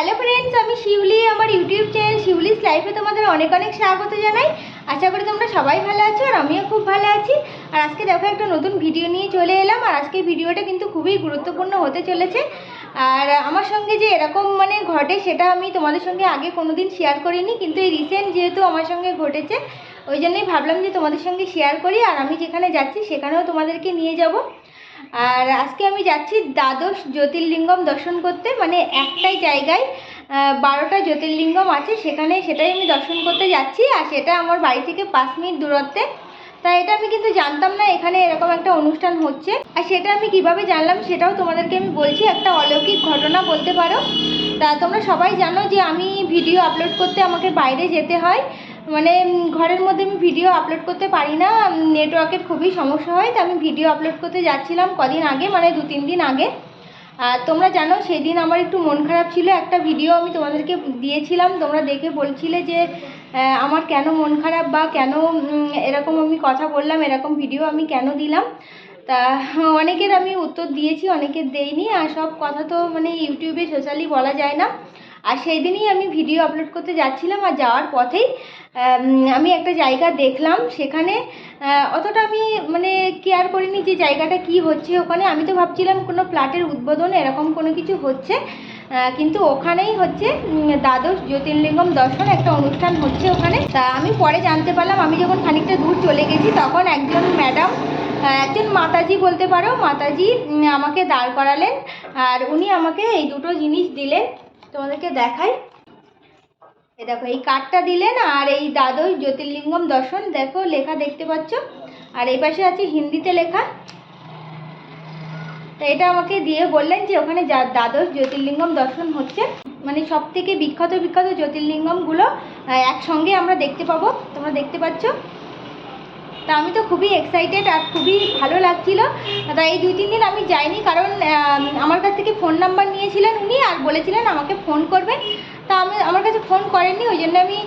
Hello friends আমি শিউলি, আমার YouTube channel Shiuli's লাইফে তোমাদের অনেক অনেক স্বাগত জানাই। আশা করি তোমরা সবাই ভালো আছো আর আমিও খুব ভালো আছি। আর আজকে দেখো একটা নতুন ভিডিও নিয়ে চলে এলাম আর আজকের ভিডিওটা কিন্তু খুবই গুরুত্বপূর্ণ হতে চলেছে। আর আমার সঙ্গে যে এরকম মানে ঘটে সেটা আমি তোমাদের সঙ্গে আগে কোনো দিন শেয়ার করিনি, কিন্তু এই রিসেন্ট যেহেতু আমার সঙ্গে ঘটেছে, ওই জন্যই ভাবলাম যে তোমাদের সঙ্গে শেয়ার করি। আর আমি যেখানে যাচ্ছি সেখানেও তোমাদেরকে নিয়ে যাব। আর আজকে আমি যাচ্ছি দ্বাদশ জ্যোতির্লিঙ্গম দর্শন করতে মানে একটাই জায়গায় বারোটা জ্যোতির্লিঙ্গম আছে, সেখানে সেটাই আমি দর্শন করতে যাচ্ছি, আর সেটা আমার বাড়ি থেকে পাঁচ মিনিট দূরত্বে। তা এটা আমি কিন্তু জানতাম না, এখানে এরকম একটা অনুষ্ঠান হচ্ছে। আর সেটা আমি কীভাবে জানলাম সেটাও তোমাদেরকে আমি বলছি, একটা অলৌকিক ঘটনা বলতে পারো। তা তোমরা সবাই জানো যে আমি ভিডিও আপলোড করতে আমাকে বাইরে যেতে হয় মানে ঘরের মধ্যে আমি ভিডিও আপলোড করতে পারি না। নেটওয়ার্কের খুবই সমস্যা হয়, তো আমি ভিডিও আপলোড করতে যাচ্ছিলাম কদিন আগে মানে দু তিন দিন আগে। আর তোমরা জানো সেই দিন আমার একটু মন খারাপ ছিল, একটা ভিডিও আমি তোমাদেরকে দিয়েছিলাম। তোমরা দেখে বলছিলে যে আমার কেন মন খারাপ বা কেন এরকম আমি কথা বললাম, এরকম ভিডিও আমি কেন দিলাম? তা, অনেকের আমি উত্তর দিয়েছি, অনেকের দেইনি, আর সব কথা তো মানে ইউটিউবে সোশ্যালি বলা যায় না। আর সেই দিনই আমি ভিডিও আপলোড করতে যাচ্ছিলাম আর যাওয়ার পথেই আমি একটা জায়গা দেখলাম। সেখানে অতটা আমি মানে কেয়ার করিনি যে জায়গাটা কি হচ্ছে ওখানে। আমি তো ভাবছিলাম কোনো ফ্ল্যাটের উদ্বোধন, এরকম কোনো কিছু হচ্ছে। কিন্তু ওখানেই হচ্ছে দ্বাদশ জ্যোতির্লিঙ্গম দর্শন একটা অনুষ্ঠান হচ্ছে ওখানে। তা আমি পরে জানতে পারলাম, আমি যখন খানিকটা দূর চলে গেছি, তখন একজন ম্যাডাম একজন মাতাজি বলতে পারো। মাতাজি আমাকে দাঁড় করালেন। আর উনি আমাকে এই দুটো জিনিস দিলেন। তোমাদেরকে দেখাই। এই দেখো, এই কার্ডটা দিলেন আর এই দ্বাদশ জ্যোতির্লিঙ্গম দর্শন, দেখো, লেখা দেখতে পাচ্ছ। আর এই পাশে আছে হিন্দিতে লেখা। তো এটা আমাকে দিয়ে বললেন যে, ওখানে যা দ্বাদশ জ্যোতির্লিঙ্গম দর্শন হচ্ছে মানে সব থেকে বিখ্যাত বিখ্যাত জ্যোতির্লিঙ্গমগুলো একসঙ্গে আমরা দেখতে পাবো। তোমরা দেখতে পাচ্ছ? তা আমি তো খুবই এক্সাইটেড আর খুবই ভালো লাগছিল। তা এই দুই, তিন দিন আমি যাইনি কারণ আমার কাছ থেকে ফোন নাম্বার নিয়েছিলেন উনি আর বলেছিলেন আমাকে ফোন করবেন তা আমি, আমার কাছে ফোন করেননি, ওই জন্য আমি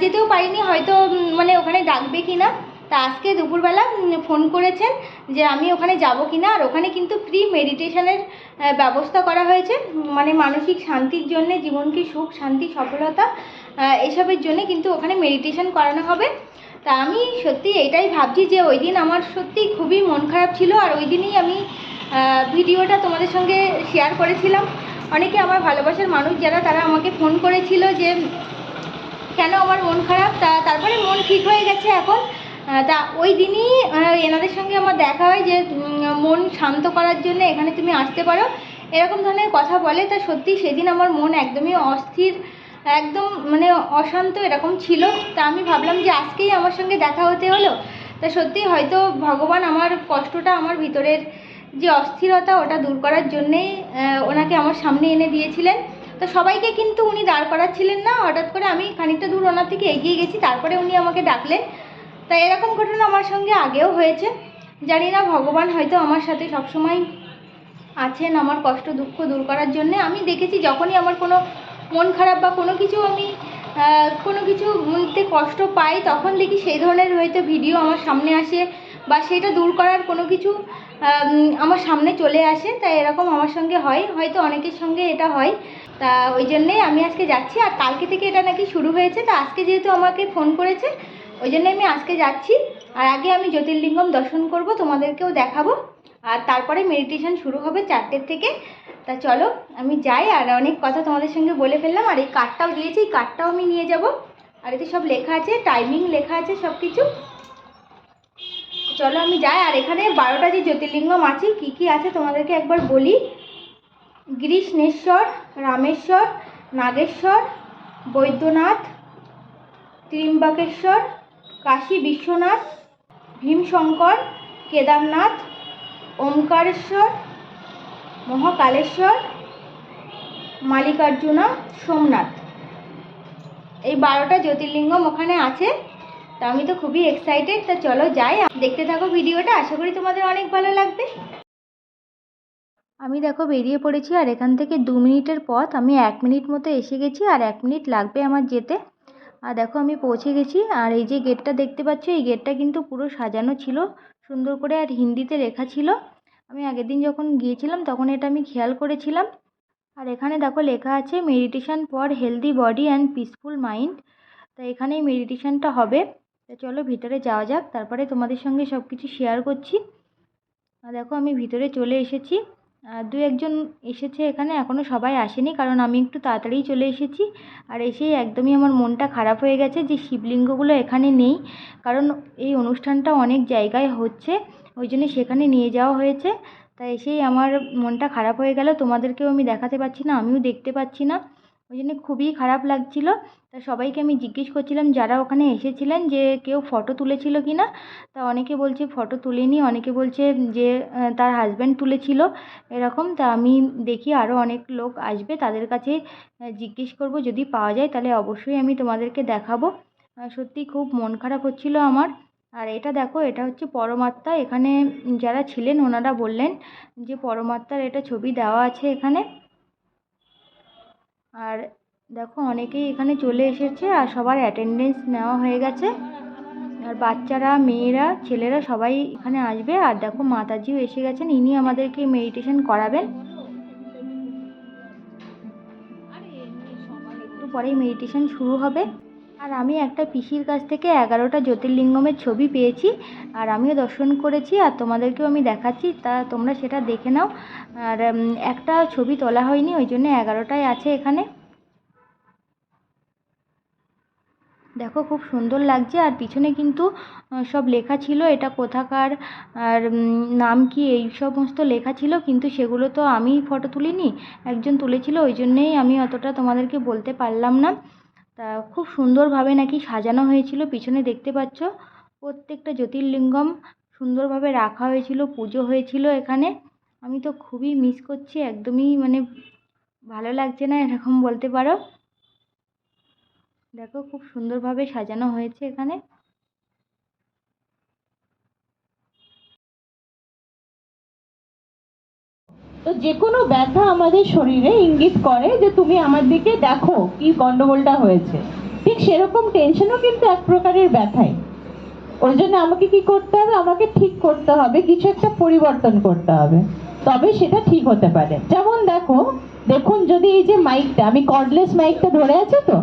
যেতেও পারিনি, হয়তো মানে ওখানে ডাকবে কি না তা আজকে দুপুরবেলা ফোন করেছেন যে আমি ওখানে যাব কি না আর ওখানে কিন্তু ফ্রি মেডিটেশনের ব্যবস্থা করা হয়েছে। মানে মানসিক শান্তির জন্য, জীবনকে সুখ, শান্তি, সফলতা এসবের জন্য কিন্তু ওখানে মেডিটেশন করানো হবে। তা আমি সত্যি এটাই ভাবছি যে ওই দিন আমার সত্যি খুবই মন খারাপ ছিল আর ওই দিনই আমি ভিডিওটা তোমাদের সঙ্গে শেয়ার করেছিলাম। অনেকে আমার ভালোবাসার মানুষ যারা, তারা আমাকে ফোন করেছিল যে, কেন আমার মন খারাপ? তা তারপরে মন ঠিক হয়ে গেছে এখন। তা ওই দিনই এনাদের সঙ্গে আমার দেখা হয় যে মন শান্ত করার জন্য এখানে তুমি আসতে পারো। এরকম ধরনের কথা বলে, তা সত্যি সেদিন আমার মন একদমই অস্থির একদম মানে অশান্ত এরকম ছিল। তা আমি ভাবলাম যে আজকেই আমার সঙ্গে দেখা হতে হলো। তা সত্যি হয়তো ভগবান আমার কষ্টটা আমার ভিতরের যে অস্থিরতা ওটা দূর করার জন্যেই ওনাকে আমার সামনে এনে দিয়েছিলেন। তো সবাইকে কিন্তু উনি দাঁড় করাচ্ছিলেন না। হঠাৎ করে আমি খানিকটা দূর ওনার থেকে এগিয়ে গেছি। তারপরে উনি আমাকে ডাকলেন। তা এরকম ঘটনা আমার সঙ্গে আগেও হয়েছে। জানি না ভগবান হয়তো আমার সাথে সবসময় আছেন আমার কষ্ট দুঃখ দূর করার জন্য। আমি দেখেছি যখনই আমার কোনো মন খারাপ বা কোনো কিছু আমি কোনো কিছু মধ্যে কষ্ট পাই, তখন দেখি সেই ধরনের হয়তো ভিডিও আমার সামনে আসে বা সেটা দূর করার কোনো কিছু আমার সামনে চলে আসে, তাই এরকম আমার সঙ্গে হয়। হয়তো অনেকের সঙ্গে এটা হয়। তা ওই জন্যে আমি আজকে যাচ্ছি। আর কালকে থেকে এটা নাকি শুরু হয়েছে, তা আজকে যেহেতু আমাকে ফোন করেছে, ওই জন্য আমি আজকে যাচ্ছি। আর আগে আমি জ্যোতির্লিঙ্গম দর্শন করব, তোমাদেরকেও দেখাবো। আর তারপরে মেডিটেশন শুরু হবে চারটের থেকে। তা চলো, আমি যাই, আর অনেক কথা তোমাদের সঙ্গে বলে ফেললাম, আর এই কার্ডটাও দিয়েছি, এই কার্ডটাও আমি নিয়ে যাব। আর এতে সব লেখা আছে টাইমিং লেখা আছে সব কিছু চলো, আমি যাই, আর এখানে বারোটা যে জ্যোতির্লিঙ্গম আছে কি কি আছে তোমাদেরকে একবার বলি? গ্রীষ্ণেশ্বর রামেশ্বর, নাগেশ্বর, বৈদ্যনাথ, ত্রিম্বকেশ্বর, কাশী বিশ্বনাথ, ভীমশঙ্কর, কেদারনাথ, ওমকারেশ্বর মহাকালেশ্বর, মালিকার্জুনা, সোমনাথ। এই বারোটা জ্যোতির্লিঙ্গম ওখানে আছে। তা আমি তো খুবই এক্সাইটেড তা চলো যাই। দেখতে থাকো ভিডিওটা, আশা করি তোমাদের অনেক ভালো লাগবে। আমি দেখো বেরিয়ে পড়েছি, আর এখান থেকে দু মিনিটের পথ। আমি এক মিনিট মতো এসে গেছি, আর এক মিনিট লাগবে আমার যেতে। আর দেখো আমি পৌঁছে গেছি, আর এই যে গেটটা দেখতে পাচ্ছ, এই গেটটা কিন্তু পুরো সাজানো ছিল। সুন্দর করে আর হিন্দিতে লেখা ছিল। আমি আগের দিন যখন গিয়েছিলাম তখন এটা আমি খেয়াল করেছিলাম। আর এখানে দেখো লেখা আছে meditation for healthy body and peaceful mind তো এখানেই মেডিটেশানটা হবে। তো চলো ভিতরে যাওয়া যাক, তারপরে তোমাদের সঙ্গে সব কিছু শেয়ার করছি। আর দেখো আমি ভিতরে চলে এসেছি। আর দু একজন এসেছে এখানে এখনও সবাই আসেনি কারণ আমি একটু তাড়াতাড়িই চলে এসেছি। আর এসেই একদমই আমার মনটা খারাপ হয়ে গেছে যে শিবলিঙ্গগুলো এখানে নেই। কারণ এই অনুষ্ঠানটা অনেক জায়গায় হচ্ছে। ওই জন্য সেখানে নিয়ে যাওয়া হয়েছে। তাই এসেই আমার মনটা খারাপ হয়ে গেল। তোমাদেরকেও আমি দেখাতে পারছি না, আমিও দেখতে পাচ্ছি না। ওই জন্য খুবই খারাপ লাগছিল। তা সবাইকে আমি জিজ্ঞেস করছিলাম, যারা ওখানে এসেছিলেন যে কেউ ফটো তুলেছিল কি না? তা অনেকে বলছে, ফটো তুলেনি। অনেকে বলছে যে তার হাজব্যান্ড তুলেছিল। এরকম। তা আমি দেখি আরও অনেক লোক আসবে, তাদের কাছে জিজ্ঞেস করব। যদি পাওয়া যায়, তাহলে অবশ্যই আমি তোমাদেরকে দেখাবো। সত্যি খুব মন খারাপ হচ্ছিল আমার। আর এটা দেখো, এটা হচ্ছে পরমাত্মা। এখানে যারা ছিলেন, ওনারা বললেন যে পরমাত্মার এটা ছবি দেওয়া আছে এখানে। আর দেখো, অনেকেই এখানে চলে এসেছে আর সবার অ্যাটেন্ডেন্স নেওয়া হয়ে গেছে। আর বাচ্চারা, মেয়েরা, ছেলেরা সবাই এখানে আসবে। আর দেখো, মাতাজিও এসে গেছেন। ইনি আমাদেরকে মেডিটেশন করাবেন। একটু পরেই মেডিটেশন শুরু হবে। আর আমি একটা পিসির কাছ থেকে এগারোটা জ্যোতির্লিঙ্গমের ছবি পেয়েছি, আর আমিও দর্শন করেছি, আর তোমাদেরকেও আমি দেখাচ্ছি, তা তোমরা সেটা দেখে নাও। আর একটা ছবি তোলা হয়নি, ওই জন্য এগারোটাই আছে এখানে। দেখো খুব সুন্দর লাগছে, আর পিছনে কিন্তু সব লেখা ছিল, এটা কোথাকার, আর নাম কি, এই সমস্ত লেখা ছিল, কিন্তু সেগুলো তো আমি ফটো তুলিনি, একজন তুলেছিল, ওই জন্যেই আমি অতটা তোমাদেরকে বলতে পারলাম না। তা খুব সুন্দরভাবে নাকি সাজানো হয়েছিল। পিছনে দেখতে পাচ্ছ প্রত্যেকটা জ্যোতির্লিঙ্গম সুন্দরভাবে রাখা হয়েছিল, পুজো হয়েছিল এখানে। আমি তো খুবই মিস করছি, একদমই মানে ভালো লাগছে না এরকম বলতে পারো। দেখো খুব সুন্দরভাবে সাজানো হয়েছে এখানে। যে কোনো ব্যথা আমাদের শরীরে ইঙ্গিত করে যে তুমি আমার দিকে দেখো কি গন্ডগোলটা হয়েছে। ঠিক সেরকম টেনশনও কিন্তু এক প্রকারের ব্যথাই। ওই জন্য আমাকে কি করতে হবে? আমাকে ঠিক করতে হবে, কিছু একটা পরিবর্তন করতে হবে। তবে সেটা ঠিক হতে পারে। যেমন দেখো, দেখুন যদি এই যে মাইকটা আমি কর্ডলেস মাইকটা ধরে আছে তো?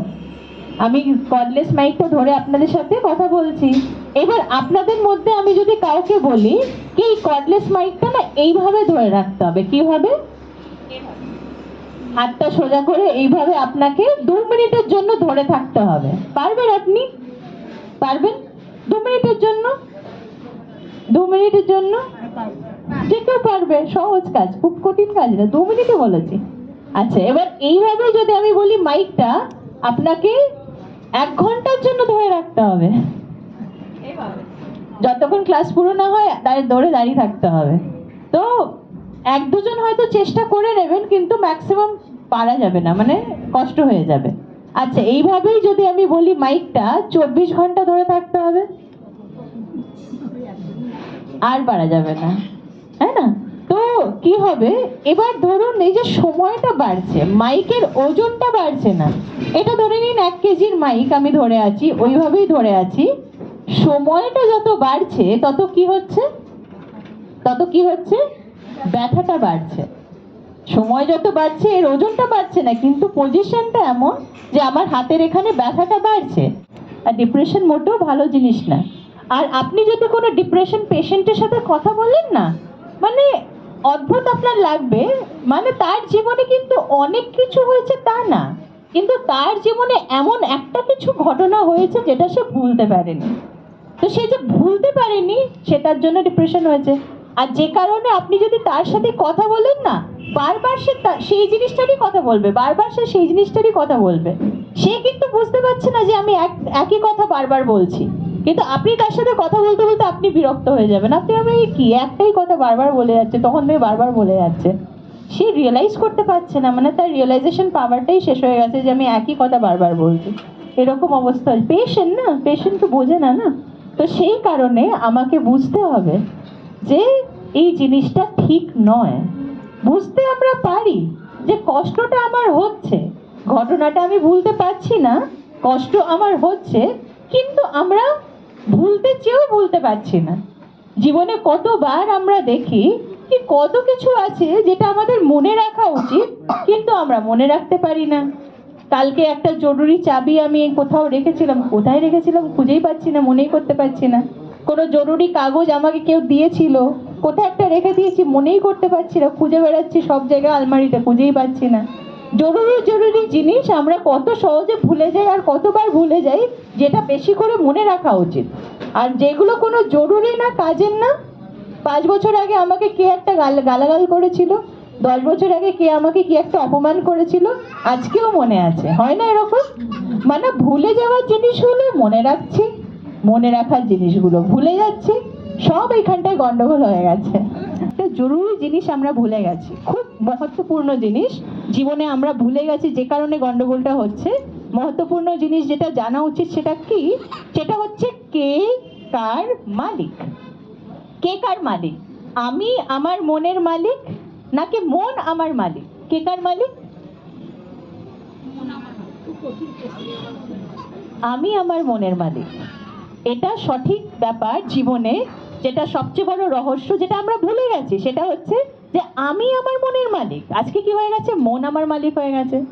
আমি কর্ডলেস মাইকটা ধরে আপনাদের সাথে কথা বলছি। এবার আপনাদের মধ্যে আমি যদি কাউকে বলি, কি এই কর্ডলেস মাইকটা না এইভাবে ধরে রাখতে হবে? কীভাবে হাতটা সোজা করে এইভাবে আপনাকে দু মিনিটের জন্য ধরে থাকতে হবে। পারবেন আপনি? পারবেন? দু মিনিটের জন্য? দু মিনিটের জন্য? যে কেউ পারবে, সহজ কাজ, খুব কঠিন কাজ না, দু মিনিটে বলেছি। আচ্ছা এবার এইভাবে যদি আমি বলি মাইকটা আপনাকে এক ঘণ্টার জন্য ধরে রাখতে হবে। যতক্ষণ ক্লাস পুরো না হয়, দৌড়ে দাঁড়িয়ে থাকতে হবে। তো এক দুজন হয়তো চেষ্টা করে নেবেন, কিন্তু ম্যাক্সিমাম পারা যাবে না মানে কষ্ট হয়ে যাবে। আচ্ছা এইভাবেই যদি আমি বলি মাইকটা চব্বিশ ঘণ্টা ধরে থাকতে হবে। আর পারা যাবে না, তাই না? তো কি হবে? এবার ধরুন এই যে সময়টা বাড়ছে মাইকের ওজনটা বাড়ছে না। এটা ধরে নিন এক কেজির মাইক আমি ধরে আছি, ওইভাবেই ধরে আছি। সময়টা যত বাড়ছে, তত কি হচ্ছে? তত কি হচ্ছে? ব্যথাটা বাড়ছে। সময় যত বাড়ছে, এর ওজনটা বাড়ছে না, কিন্তু পজিশনটা এমন যে আমার হাতের এখানে ব্যথাটা বাড়ছে। আর ডিপ্রেশন মোটেও ভালো জিনিস না। আর আপনি যদি কোনো ডিপ্রেশন পেশেন্টের সাথে কথা বলেন না মানে অদ্ভুত আপনার লাগবে। মানে তার জীবনে কিন্তু অনেক কিছু হয়েছে তা না। কিন্তু তার জীবনে এমন একটা কিছু ঘটনা হয়েছে যেটা সে ভুলতে পারেনি। তো সে যে ভুলতে পারেনি সেটার জন্য ডিপ্রেশন হয়েছে। আর যে কারণে আপনি যদি তার সাথে কথা বলেন না, বারবার সে সেই জিনিসটারই কথা বলবে, বারবার সে সেই জিনিসটারই কথা বলবে। সে কিন্তু বুঝতে পারছে না যে আমি এক একই কথা বারবার বলছি। কিন্তু আপনি তার সাথে কথা বলতে বলতে আপনি বিরক্ত হয়ে যাবেন। আপনি আমি কি? একটাই কথা বারবার বলে যাচ্ছে, তখন থেকে বারবার বলে যাচ্ছে। সে রিয়েলাইজ করতে পারছে না মানে তার রিয়েলাইজেশন পাওয়ারটাই শেষ হয়ে গেছে যে আমি একই কথা বারবার বলছি। এরকম অবস্থা। পেশেন্ট না? পেশেন্ট তো বোঝে না না? তো সেই কারণে আমাকে বুঝতে হবে যে এই জিনিসটা ঠিক নয়। বুঝতে আমরা পারি যে কষ্টটা আমার হচ্ছে। ঘটনাটা আমি ভুলতে পারছি না, কষ্ট আমার হচ্ছে, কিন্তু আমরা ভুলতে চেয়েও ভুলতে পারছি না। জীবনে কতবার আমরা দেখি কি কত কিছু আছে যেটা আমাদের মনে রাখা উচিত, কিন্তু আমরা মনে রাখতে পারি না। কালকে একটা জরুরি চাবি আমি কোথাও রেখেছিলাম। কোথায় রেখেছিলাম খুঁজেই পাচ্ছি না, মনেই করতে পারছি না। কোনো জরুরি কাগজ আমাকে কেউ দিয়েছিল। কোথায় একটা রেখে দিয়েছি, মনেই করতে পারছি না। খুঁজে বেড়াচ্ছি সব জায়গায়, আলমারিতে খুঁজেই পাচ্ছি না। জরুরি জরুরি জিনিস আমরা কত সহজে ভুলে যাই আর কতবার ভুলে যাই, যেটা বেশি করে মনে রাখা উচিত। আর যেগুলো কোনো জরুরি না, কাজের না, পাঁচ বছর আগে আমাকে কে একটা গাল, গালাগাল করেছিল? দশ বছর আগে কে আমাকে কি একটা অপমান করেছিল? আজকেও মনে আছে। হয় না এরকম? মানে ভুলে যাওয়ার জিনিসগুলো মনে রাখছি। মনে রাখার জিনিসগুলো ভুলে যাচ্ছি। সব এখানটায় গন্ডগোল হয়ে গেছে। একটা জরুরি জিনিস আমরা ভুলে গেছি। খুব মহত্বপূর্ণ জিনিস। জীবনে আমরা ভুলে গেছি যে কারণে গন্ডগোলটা হচ্ছে। মহত্বপূর্ণ জিনিস যেটা জানা উচিত সেটা কি? সেটা হচ্ছে কে কার মালিক। কে কার মালিক? আমি, আমার মনের মালিক? নাকি মন আমার মালিক? কে কার মালিক? আমি আমার মনের মালিক। এটা সঠিক ব্যাপার জীবনে, যেটা সবচেয়ে বড় রহস্য, যেটা আমরা ভুলে গেছি, সেটা হচ্ছে যে আমি আমার মনের মালিক। আজকে কি হয়ে গেছে? মন আমার মালিক হয়ে গেছে।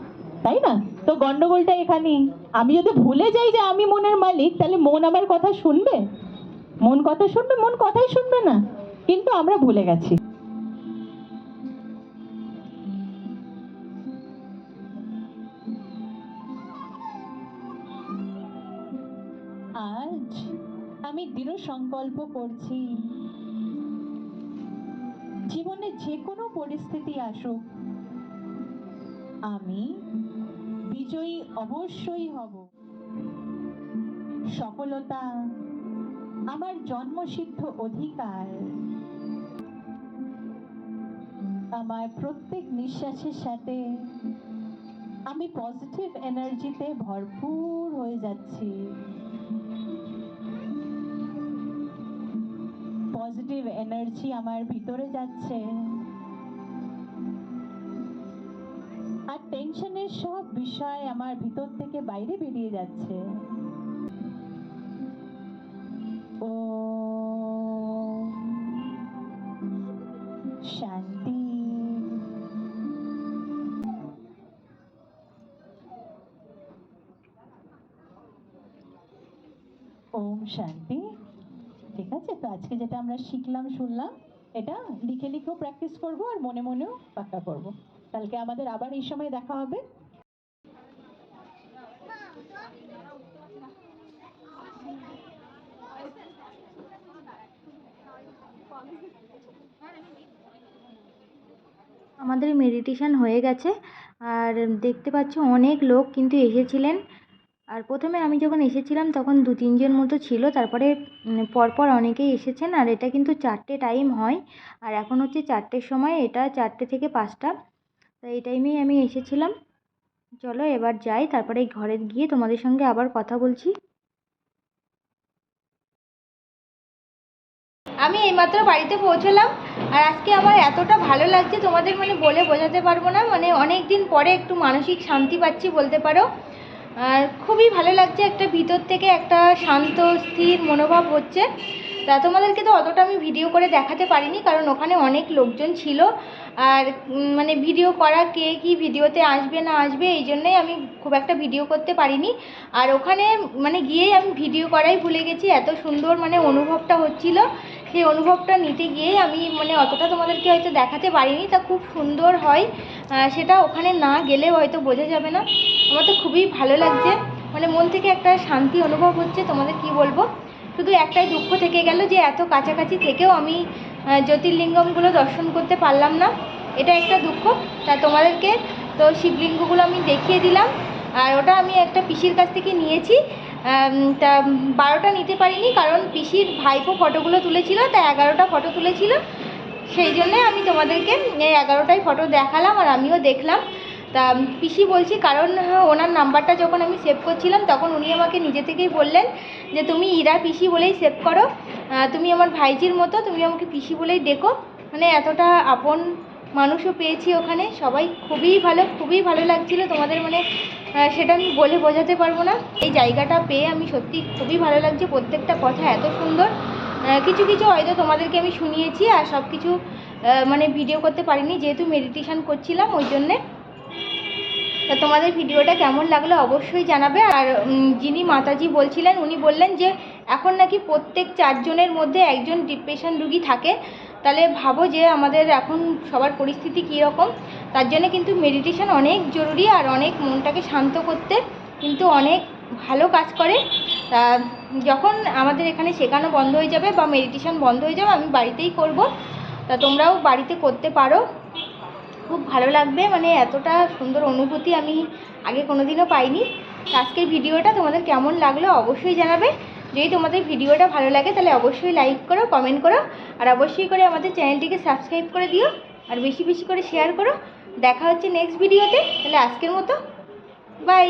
তাই না? তো গন্ডগোলটা এখানেই। আমি যদি ভুলে যাই যে আমি মনের মালিক, তাহলে মন আমার কথা শুনবে? মন কথা শুনবে? মন কথাই শুনবে না। কিন্তু আমরা ভুলে গেছি। সংকল্প করছি। জীবনে যে কোনো পরিস্থিতি আসুক, আমি বিজয়ী অবশ্যই হব। সফলতা আমার জন্মসিদ্ধ অধিকার। আমার প্রত্যেক নিঃশ্বাসের সাথে আমি পজিটিভ এনার্জিতে ভরপুর হয়ে যাচ্ছি। পজিটিভ এনার্জি আমার ভিতরে যাচ্ছে। আর টেনশনের সব বিষয় আমার ভিতর থেকে বাইরে বেরিয়ে যাচ্ছে। ও শান্তি। ওম শান্তি। আছে? তো আজকে যেটা আমরা শিখলাম, শুনলাম, এটা লিখে লিখেও প্র্যাকটিস করব আর মনে মনেও পাক্কা করব। কালকে আমাদের আবার এই সময় দেখা হবে। আমাদের মেডিটেশন হয়ে গেছে। আর দেখতে পাচ্ছ অনেক লোক কিন্তু এসেছিলেন। আর প্রথমে আমি যখন এসেছিলাম, তখন দু তিনজন মতো ছিল। তারপরে পরপর অনেকেই এসেছেন আর এটা কিন্তু চারটে টাইম হয়। আর এখন হচ্ছে চারটের সময়, এটা চারটে থেকে পাঁচটা। তো এই টাইমেই আমি এসেছিলাম। চলো এবার যাই, তারপরে ঘরে গিয়ে তোমাদের সঙ্গে আবার কথা বলছি। আমি এইমাত্র বাড়িতে পৌঁছলাম আর আজকে আমার এতটা ভালো লাগছে তোমাদের মানে বলে বোঝাতে পারব না। মানে অনেক দিন পরে একটু মানসিক শান্তি পাচ্ছি বলতে পারো। আর খুবই ভালো লাগছে একটা ভিতর থেকে একটা শান্ত, স্থির মনোভাব হচ্ছে। তা তোমাদেরকে তো অতটা আমি ভিডিও করে দেখাতে পারিনি, কারণ ওখানে অনেক লোকজন ছিল। আর মানে ভিডিও করা কে কি ভিডিওতে আসবে না আসবে, এই জন্যই আমি খুব একটা ভিডিও করতে পারিনি। আর ওখানে মানে গিয়েই আমি ভিডিও করাই ভুলে গেছি, এত সুন্দর মানে অনুভবটা হচ্ছিল। সেই অনুভবটা নিতে গিয়েই আমি মানে অতটা তোমাদেরকে হয়তো দেখাতে পারিনি, তা খুব সুন্দর হয়। সেটা ওখানে না গেলে হয়তো বোঝা যাবে না। আমার তো খুবই ভালো লাগছে। মানে মন থেকে একটা শান্তি অনুভব হচ্ছে, তোমাদের কি বলব? শুধু একটাই দুঃখ থেকে গেল যে এত কাছাকাছি থেকেও আমি জ্যোতির্লিঙ্গমগুলো দর্শন করতে পারলাম না। এটা একটা দুঃখ। তা তোমাদেরকে তো শিবলিঙ্গগুলো আমি দেখিয়ে দিলাম। আর ওটা আমি একটা পিসির কাছ থেকে নিয়েছি। তা বারোটা নিতে পারিনি কারণ পিসির ভাইপো ফটোগুলো তুলেছিল, তা এগারোটা ফটো তুলেছিল। সেই জন্যে আমি তোমাদেরকে এই এগারোটাই ফটো দেখালাম আর আমিও দেখলাম। তা পিসি বলছি, কারণ ওনার নাম্বারটা যখন আমি সেভ করছিলাম, তখন উনি আমাকে নিজে থেকেই বললেন যে, তুমি ইরা পিসি বলেই সেভ করো। তুমি আমার ভাইজির মতো, তুমি আমাকে পিসি বলেই ডেকো। মানে এতটা আপন মানুষও পেয়েছি ওখানে। সবাই খুবই ভালো খুবই ভালো লাগছিল। তোমাদের মানে সেটা আমি বলে বোঝাতে পারব না। এই জায়গাটা পেয়ে আমি সত্যি খুবই ভালো লাগছে। প্রত্যেকটা কথা এত সুন্দর। কিছু কিছু হয়তো তোমাদেরকে আমি শুনিয়েছি আর সব কিছু মানে ভিডিও করতে পারিনি। যেহেতু মেডিটেশন করছিলাম, ওই জন্যে। তা তোমাদের ভিডিওটা কেমন লাগল অবশ্যই জানাবে। আর যিনি মাতাজি বলছিলেন, উনি বললেন যে, এখন নাকি প্রত্যেক চারজনের মধ্যে একজন ডিপ্রেশন রুগী থাকে। তাহলে ভাবো যে আমাদের এখন সবার পরিস্থিতি কীরকম? তার জন্য কিন্তু মেডিটেশন অনেক জরুরি আর অনেক মনটাকে শান্ত করতে কিন্তু অনেক ভালো কাজ করে। যখন আমাদের এখানে শেখানো বন্ধ হয়ে যাবে বা মেডিটেশন বন্ধ হয়ে যাবে, আমি বাড়িতেই করব। তা তোমরাও বাড়িতে করতে পারো। খুব ভালো লাগবে মানে এতটা সুন্দর অনুভূতি আমি আগে কোনোদিনও পাইনি। আজকের ভিডিওটা তোমাদের কেমন লাগল অবশ্যই জানাবে। যদি তোমাদের ভিডিওটা ভালো লাগে, তাহলে অবশ্যই লাইক করো কমেন্ট করো, আর অবশ্যই করে আমাদের চ্যানেলটিকে সাবস্ক্রাইব করে দিও, আর বেশি বেশি করে শেয়ার করো। দেখা হচ্ছে নেক্সট ভিডিওতে তাহলে আজকের মতো বাই